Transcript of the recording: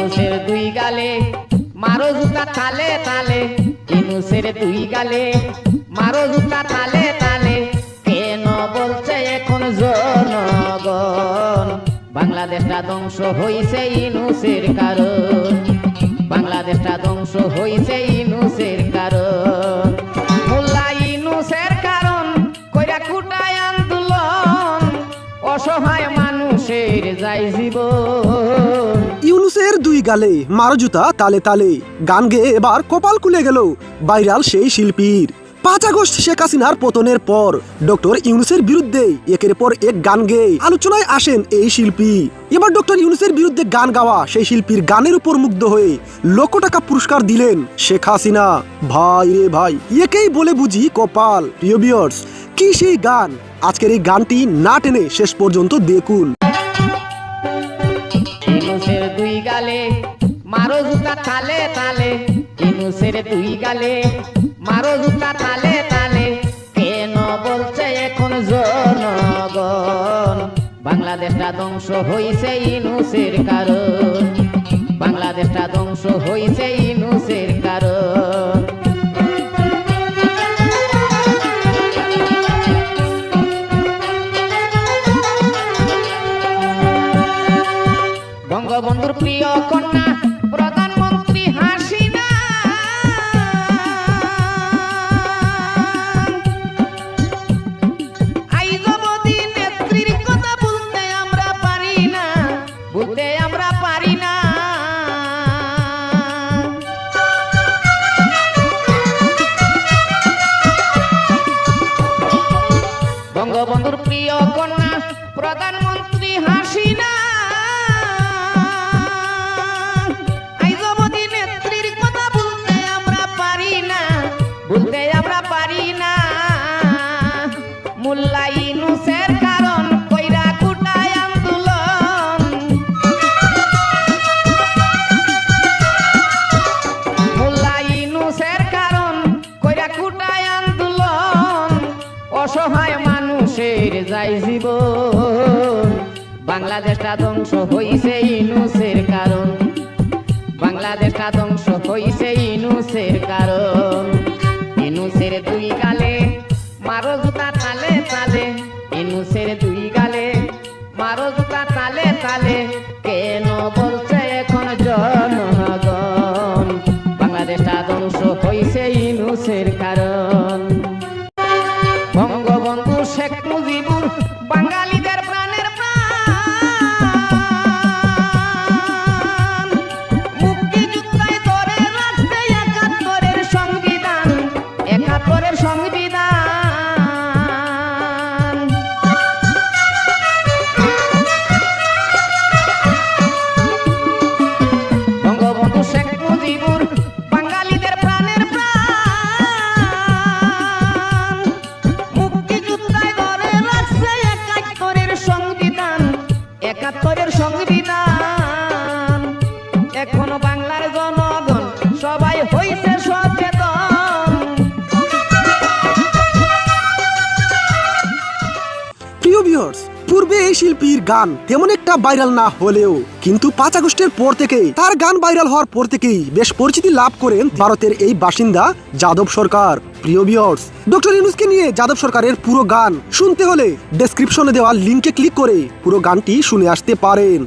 ইনুসের দুই গালে, মারো জুতা তালে তালে ইনুসের দুই গালে, মারো জুতা তালে তালে কেন বলছে এখন জনগণ? বাংলাদেশটা ধ্বংস হইছে ইনুসের কারণ। বাংলাদেশটা ধ্বংস হইছে ইনুসের কারণ। মোল্লা ইনুসের কারণ, কইরা কুটায় আন্দোলন। অসহায় মানুষের যাই জীবন। গালে মারো জুতা তালে তালে। গান গেয়ে এবার কপাল খুলে গেল ভাইরাল সেই শিল্পীর। পাঁচ আগস্ট শেখ হাসিনার পতনের পর ডক্টর ইউনুসের বিরুদ্ধে একের পর এক গান গেয়ে আলোচনায় আসেন এই শিল্পী। এবার ডক্টর ইউনুসের বিরুদ্ধে গান গাওয়া সেই শিল্পীর গানের উপর মুগ্ধ হয়ে লক্ষ টাকা পুরস্কার দিলেন শেখ হাসিনা। ভাই রে ভাই, একেই বলে বুঝি কপাল। প্রিয় বিয়ার্স কি সেই গান? আজকের এই গানটি না টেনে শেষ পর্যন্ত দেখুন। গালে। মারো জুতা তালে তালে ইনুসের দুই গালে। মারো জুতা তালে তালে কেন বলছে এখন জনগণ? বাংলাদেশটা ধ্বংস হইছে ইনুসের কারণ। বাংলাদেশটা ধ্বংস হইছে ইনুসের প্রধানমন্ত্রী হাসিনা আমরা পারি না আমরা পারি না। বঙ্গবন্ধুর প্রিয় কন্যা প্রধানমন্ত্রী মোল্লা ইনুসের কারণ কইরা আন্দোলন। মোল্লা ইনুসের কারণ কইরা আন্দোলন। অসহায় মানুষের যাই জীবন। বাংলাদেশটা ধ্বংস হইছে ইনুসের কারণ। বাংলাদেশটা ধ্বংস হইছে ইনুসের কারণ। ইনুসের দুই তালে তালে, ইনুসের দুই গালে, মারো দুটা তালে তালে, কেন বলছে এখন জনগণ? বাংলাদেশটা ধ্বংস হয়েছে ইনুসের কারণ। বাংলার জনগণ সবাই হইছে সচেতন। প্রিয় ভিউয়ার্স পূর্বে এই শিল্পীর গান তেমন একটা ভাইরাল না হলেও কিন্তু পাঁচ আগস্টের পর থেকে তার গান ভাইরাল হওয়ার পর থেকেই বেশ পরিচিতি লাভ করেন ভারতের এই বাসিন্দা যাদব সরকার। প্রিয় ভিউয়ার্স ডক্টর ইউনুসকে নিয়ে যাদব সরকারের পুরো গান। শুনতে হলে ডেসক্রিপশনে দেওয়া লিংকে ক্লিক করে পুরো গানটি শুনে আসতে পারেন।